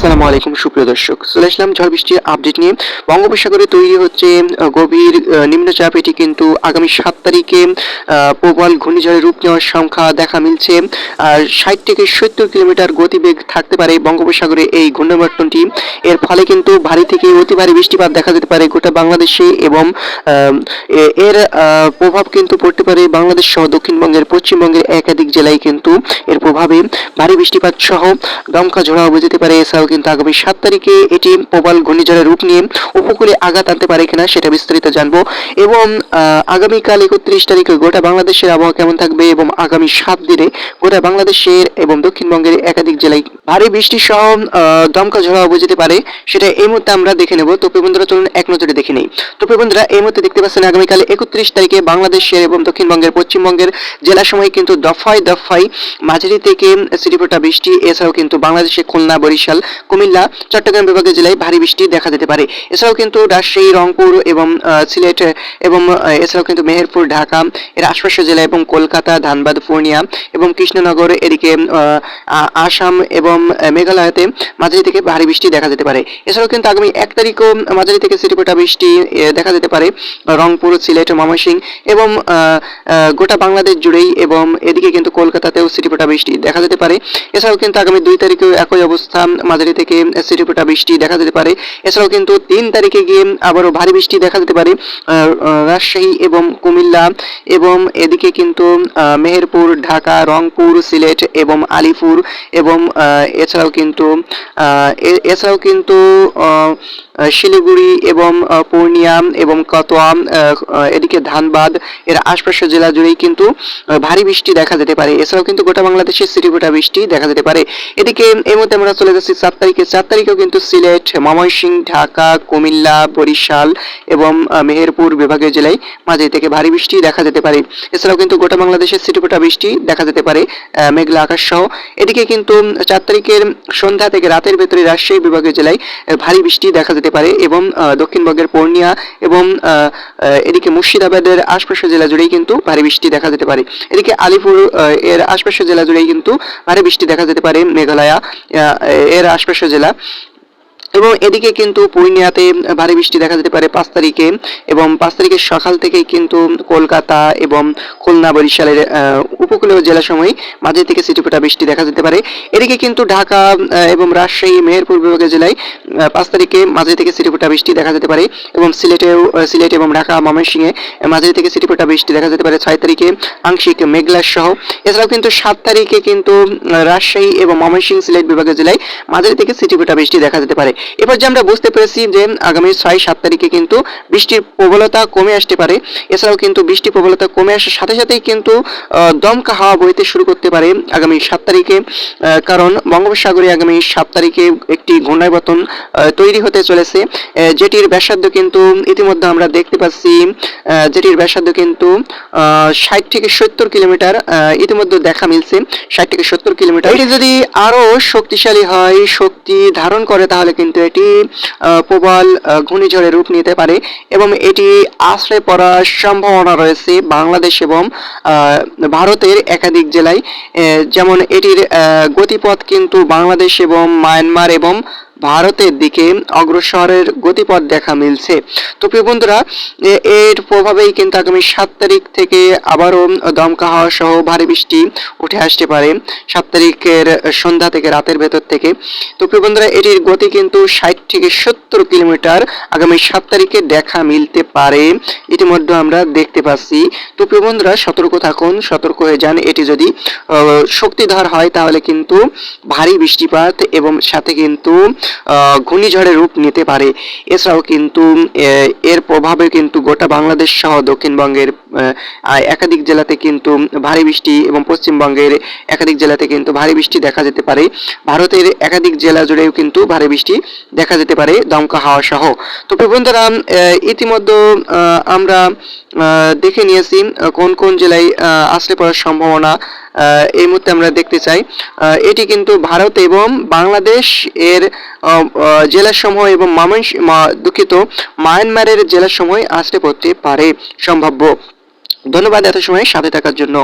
আসসালামু আলাইকুম, সুপ্রিয় দর্শক। চলে আসলাম ঝড় বৃষ্টির আপডেট নিয়ে। বঙ্গোপসাগরে তৈরি হচ্ছে গভীর নিম্নচাপ। এটি কিন্তু আগামী সাত তারিখে প্রবল ঘূর্ণিঝড়ের রূপ নেওয়ার সংখ্যা দেখা মিলছে। আর ষাট থেকে সত্তর কিলোমিটার গতিবেগ থাকতে পারে বঙ্গোপসাগরে এই ঘূর্ণাবর্তনটি। এর ফলে কিন্তু ভারী থেকে অতি ভারী বৃষ্টিপাত দেখা যেতে পারে গোটা বাংলাদেশে এবং এর প্রভাব কিন্তু পড়তে পারে বাংলাদেশ সহ দক্ষিণবঙ্গের, পশ্চিমবঙ্গের একাধিক জেলায় কিন্তু এর প্রভাবে ভারী বৃষ্টিপাত সহ দমকা ঝোড়াও যেতে পারে এছাড়াও কিন্তু আগামী সাত তারিখে এটি প্রবল ঘূর্ণিঝড়ের রূপ নিয়ে উপকূলে আঘাত আনতে পারে কিনা সেটা বিস্তারিত জানব। এবং আগামীকাল একত্রিশ তারিখে গোটা বাংলাদেশের আবহাওয়া কেমন থাকবে এবং আগামী সাত দিনে গোটা বাংলাদেশের এবং দক্ষিণবঙ্গের একাধিক জেলায় ভারী বৃষ্টি সহ দমকা ঝোড়াও যেতে পারে, সেটা এই মুহূর্তে আমরা দেখে নেব। তো বন্ধুরা চলুন এক নজরে দেখে নেই। তো বন্ধুরা এই মুহূর্তে দেখতে পাচ্ছেন আগামীকাল একত্রিশ তারিখে বাংলাদেশের এবং দক্ষিণবঙ্গের, পশ্চিমবঙ্গের জেলা সময় কিন্তু দফায় দফায় মাঝারি থেকে সিটিপোটা বৃষ্টি, এছাড়াও কিন্তু বাংলাদেশে খুলনা, বরিশাল কুমিল্লা, চট্টগ্রাম বিভাগের জেলায় ভারী বৃষ্টি দেখা যেতে পারে। এছাড়াও কিন্তু রাজশাহী, রংপুর এবং সিলেট এবং এছাড়াও কিন্তু মেহেরপুর, ঢাকা, এর আশপাশের জেলা এবং কলকাতা, ধানবাদ, পূর্ণিয়া এবং কৃষ্ণনগর এদিকে আসাম এবং মেঘালয়তে মাঝারি থেকে ভারী বৃষ্টি দেখা যেতে পারে। এছাড়াও কিন্তু আগামী এক তারিখও মাঝারি থেকে সিটিপোটা বৃষ্টি দেখা যেতে পারে। রংপুর, সিলেট, ময়মনসিংহ এবং গোটা বাংলাদেশ জুড়েই এবং এদিকে কিন্তু কলকাতাতেও সিটিপোটা বৃষ্টি দেখা যেতে পারে। এছাড়াও কিন্তু আগামী দুই তারিখেও একই অবস্থা মাঝারি থেকে সিটিপোটা বৃষ্টি দেখা যেতে পারে। এছাড়াও কিন্তু তিন তারিখে গিয়ে আবারও ভারী বৃষ্টি দেখা যেতে পারে রাজশাহী এবং কুমিল্লা এবং এদিকে কিন্তু মেহেরপুর, ঢাকা, রংপুর, সিলেট এবং আলিপুর এবং এছাড়াও কিন্তু এছাড়াও কিন্তু শিলিগুড়ি এবং পূর্ণিয়া এবং কতোয়া এদিকে ধানবাদ, এর আশপাশের জেলা জুড়েই কিন্তু ভারী বৃষ্টি দেখা যেতে পারে। এছাড়াও কিন্তু গোটা বাংলাদেশে সিটিপোটা বৃষ্টি দেখা যেতে পারে। এদিকে এই মুহূর্তে আমরা চলে যাচ্ছি চার তারিখে। চার তারিখেও কিন্তু সিলেট, ময়মনসিংহ, ঢাকা, কুমিল্লা, বরিশাল এবং মেহেরপুর বিভাগীয় জেলায় মাঝে থেকে ভারী বৃষ্টি দেখা যেতে পারে। এছাড়াও কিন্তু গোটা বাংলাদেশে সিটিপোটা বৃষ্টি দেখা যেতে পারে মেঘলা আকাশ সহ। এদিকে কিন্তু, চার তারিখের সন্ধ্যা থেকে রাতের ভেতরে রাজশাহী বিভাগীয় জেলায় ভারী বৃষ্টি দেখা যেতে পারে এবং দক্ষিণবঙ্গের পূর্ণিয়া এবং এদিকে মুর্শিদাবাদের আশপাশের জেলা জুড়েই কিন্তু ভারী বৃষ্টি দেখা যেতে পারে। এদিকে আলিপুর এর আশপাশের জেলা জুড়েই কিন্তু ভারী বৃষ্টি দেখা যেতে পারে, মেঘালয়া এর আশপাশের জেলা। এবং এদিকে কিন্তু পূর্ণিয়াতে ভারী বৃষ্টি দেখা যেতে পারে পাঁচ তারিখে এবং পাঁচ তারিখের সকাল থেকেই কিন্তু কলকাতা এবং খুলনা বরিশালের উপকূলীয় জেলা সময় মাঝে থেকে সিটিপোটা বৃষ্টি দেখা যেতে পারে। এদিকে কিন্তু ঢাকা এবং রাজশাহী, মেহেরপুর বিভাগের জেলায় পাঁচ তারিখে মাঝে থেকে সিটিপোটা বৃষ্টি দেখা যেতে পারে এবং সিলেটেও সিলেট এবং ঢাকা, ময়মনসিংহে মাঝে থেকে সিটিপোটা বৃষ্টি দেখা যেতে পারে ছয় তারিখে। আংশিক মেঘলা সহ। এছাড়াও কিন্তু সাত তারিখে কিন্তু রাজশাহী এবং ময়মনসিংহ সিলেট বিভাগের জেলায় মাঝারি থেকে সিটিপোটা বৃষ্টি দেখা যেতে পারে। এবার যে আমরা বুঝতে পেরেছি যে আগামী ছয়, সাত তারিখে কিন্তু বৃষ্টির প্রবলতা কমে আসতে পারে। এছাড়াও কিন্তু বৃষ্টির প্রবলতা কমে আসার সাথে সাথেই কিন্তু দমকা হাওয়া বইতে শুরু করতে পারে আগামী সাত তারিখে। কারণ বঙ্গোপসাগরে আগামী সাত তারিখে একটি ঘূর্ণাবর্তন তৈরি হতে চলেছে। যেটির ব্যাসার্ধ কিন্তু ইতিমধ্যে আমরা দেখতে পাচ্ছি যেটির ব্যাসার্ধ কিন্তু ষাট থেকে সত্তর কিলোমিটার ইতিমধ্যে দেখা মিলছে। ষাট থেকে সত্তর কিলোমিটার। এটি যদি আরও শক্তিশালী হয়, শক্তি ধারণ করে, তাহলে কিন্তু এটি আহ, প্রবল ঘূর্ণিঝড়ে রূপ নিতে পারে এবং এটি আশ্রয় পড়ার সম্ভাবনা রয়েছে বাংলাদেশ এবং ভারতের একাধিক জেলায়। যেমন এটির গতিপথ কিন্তু বাংলাদেশ এবং মায়ানমার এবং ভারতের দিকে অগ্রসরের গতিপথ দেখা মিলছে। তো প্রিয় বন্ধুরা এর প্রভাবেই কিন্তু আগামী সাত তারিখ থেকে আবারও দমকা হাওয়া সহ ভারী বৃষ্টি উঠে আসতে পারে। সাত তারিখের সন্ধ্যা থেকে রাতের ভেতর থেকে। তো প্রিয় বন্ধুরা, এটির গতি কিন্তু ষাট থেকে সত্তর কিলোমিটার আগামী সাত তারিখে দেখা মিলতে পারে। ইতিমধ্যে আমরা দেখতে পাচ্ছি। তো প্রিয় বন্ধুরা, সতর্ক থাকুন, সতর্ক হয়ে যান। এটি যদি শক্তিধর হয়, তাহলে কিন্তু ভারী বৃষ্টিপাত এবং সাথে কিন্তু আহ, ঘূর্ণিঝড়ের রূপ নিতে পারে। এছাড়াও কিন্তু এর প্রভাবে কিন্তু গোটা বাংলাদেশ সহ দক্ষিণবঙ্গের একাধিক জেলাতে কিন্তু ভারী বৃষ্টি এবং পশ্চিমবঙ্গের একাধিক জেলাতে কিন্তু ভারী বৃষ্টি দেখা যেতে পারে। ভারতের একাধিক জেলা জুড়েও কিন্তু ভারী বৃষ্টি দেখা যেতে পারে দমকা হাওয়া সহ। তো বন্ধুরা ইতিমধ্যে আমরা দেখে নিয়েছি কোন কোন জেলায় আসলে পড়ার সম্ভাবনা এই মুহূর্তে আমরা দেখতে চাই। এটি কিন্তু ভারত এবং বাংলাদেশ এর জেলাসমূহ এবং মামন দুঃখিত, মায়ানমারের জেলাসমূহ আসলে পড়তে পারে সম্ভাব্য। ধন্যবাদ এত সময় সাথে থাকার জন্য।